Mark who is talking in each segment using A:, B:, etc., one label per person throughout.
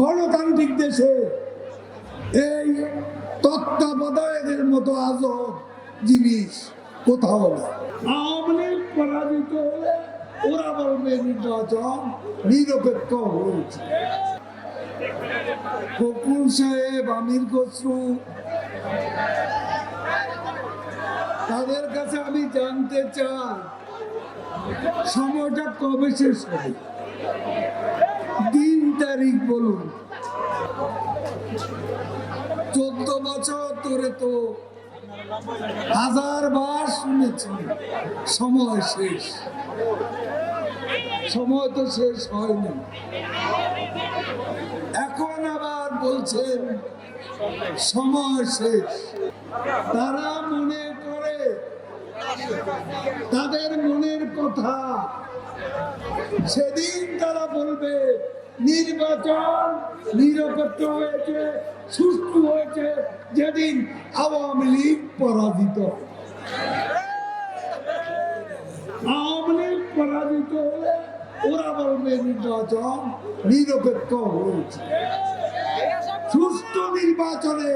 A: গণতান্ত্রিক দেশে এই তত্ত্বাবধায়কের মতো আজব জিনিস কোথাও না আওয়ামী লীগ পরাজিত হলে ওরা বলবে নির্বাচন নিরপেক্ষ হয়েছে। ফখরুল সাহেব, আমির খসরু, তাদের কাছে আমি জানতে চাই, সময়টা কবে শেষ হবে? দিন তারিখ বলুন। চোদ্দ বছর ধরে তো হাজার বার শুনেছি, সময় শেষ। সময় তো শেষ হয়নি। এখন আবার বলছেন, সময় শেষ। তারা মনে করে তাদের মনের কথা সেদিন তারা বলবে, নির্বাচন নিরপেক্ষ হয়েছে, সুষ্ঠু হয়েছে, যেদিন আওয়ামী লীগ পরাজিত। আওয়ামী লীগ পরাজিত হলে ওরা বলবে, নির্বাচন নিরপেক্ষ হয়েছে। সুষ্ঠু নির্বাচনে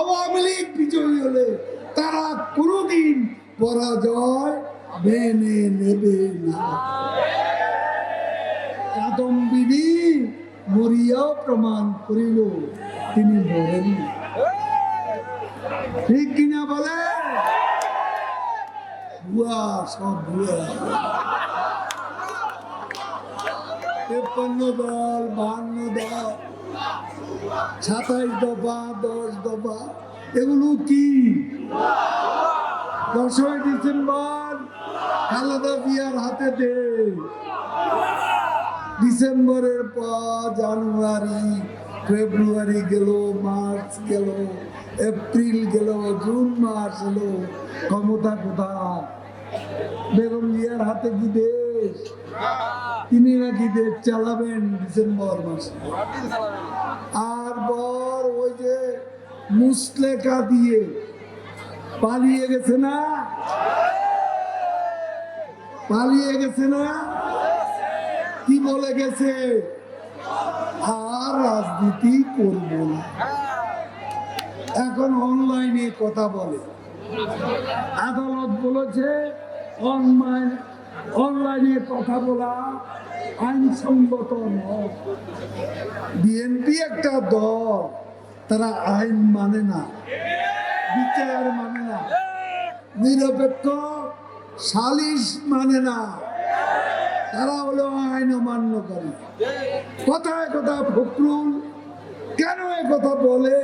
A: আওয়ামী লীগ বিজয়ী হলে তারা কোনোদিন পরাজয় মেনে নেবে না। কাদম্বিনী মরিয়াও প্রমাণ করিল, তিনি মরেন ঠিক কিনা বলে? ভুয়া, সব ভুয়া। তেপ্পান্ন দল বাহান্ন দল, সাতাইশ দফা, দশ দফা, এগুলো কি? দশই ডিসেম্বর খালেদা জিয়ার হাতে দে। ডিসেম্বরের পর জানুয়ারি, ফেব্রুয়ারি গেল, মার্চ গেল, এপ্রিল গেল, জুন মাস এলো। ক্ষমতা কোথায়? বেগম জিয়ার হাতে কি দেশ? তিনি নাকি দেশ চালাবেন ডিসেম্বর মাসে? আর বর ওই যে মুসলেকা দিয়ে পালিয়ে গেছে না? পালিয়ে গেছে না? কি বলে গেছে? আর রাজনীতি করব না। এখন অনলাইনে কথা বলে। আদালত বলেছে অনলাইন অনলাইনে কথা বলা আইনসঙ্গত বিএনপি একটা দল, তারা আইন মানে না। বিচার মানে না। নিরপেক্ষ, সালিশ মানে না। তারা হলো আইন অমান্যকারী। কথায় কথা ফখরুল কেন কথা বলে?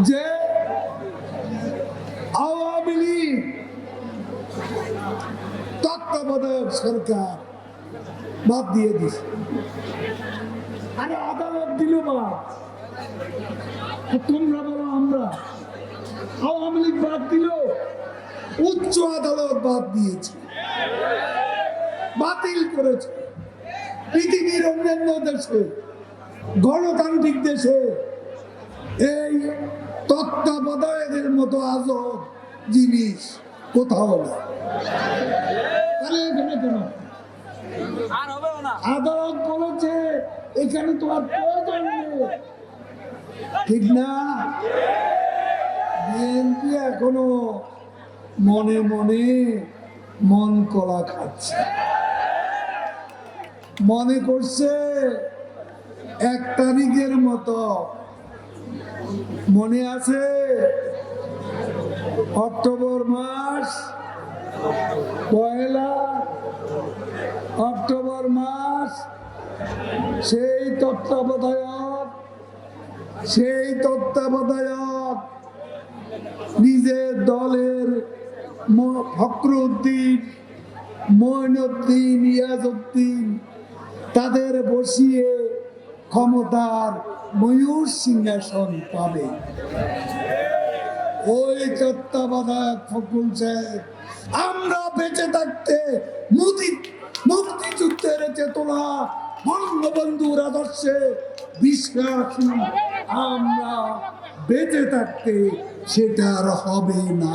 A: যে আওয়ামী লীগ তত্ত্বাবধায়ক সরকার বাদ দিয়ে দিছে। আরে আদালত দিল বাদ। তোমরা বলো আমরা। আওয়ামী লীগ বাদ দিল। উচ্চ আদালত বাদ দিয়েছে। বাতিল করেছে। পৃথিবীর অন্যান্য দেশে গণতান্ত্রিক দেশে এই তত্ত্বাবধায়কের মতো আজব জিনিস কোথাও না তাহলে এখানে কেন? আদালত বলেছে এখানে তোমার প্রয়োজন নেই। ঠিক না? বিএনপি এখনও মনে মনে মন কলা খাচ্ছে। মনে করছে এক তারিখের মতো মনে আছে অক্টোবর মাস, পয়লা অক্টোবর মাস, সেই তত্ত্বাবধায়ক সেই তত্ত্বাবধায়ক নিজের দলের ফখরুদ্দিন মঈনুদ্দিন ইয়াজউদ্দিন, তাদের বসিয়ে ক্ষমতার ময়ূর সিংহাসন পাবে। ওই তত্ত্বাবধায়ক ফখরুল সাহেব, আমরা বেঁচে থাকতে মুক্তি মুক্তিযুদ্ধের চেতনা বঙ্গবন্ধুর আদর্শে বিশ্বাসী আমরা বেঁচে থাকতে সেটা আর হবে না।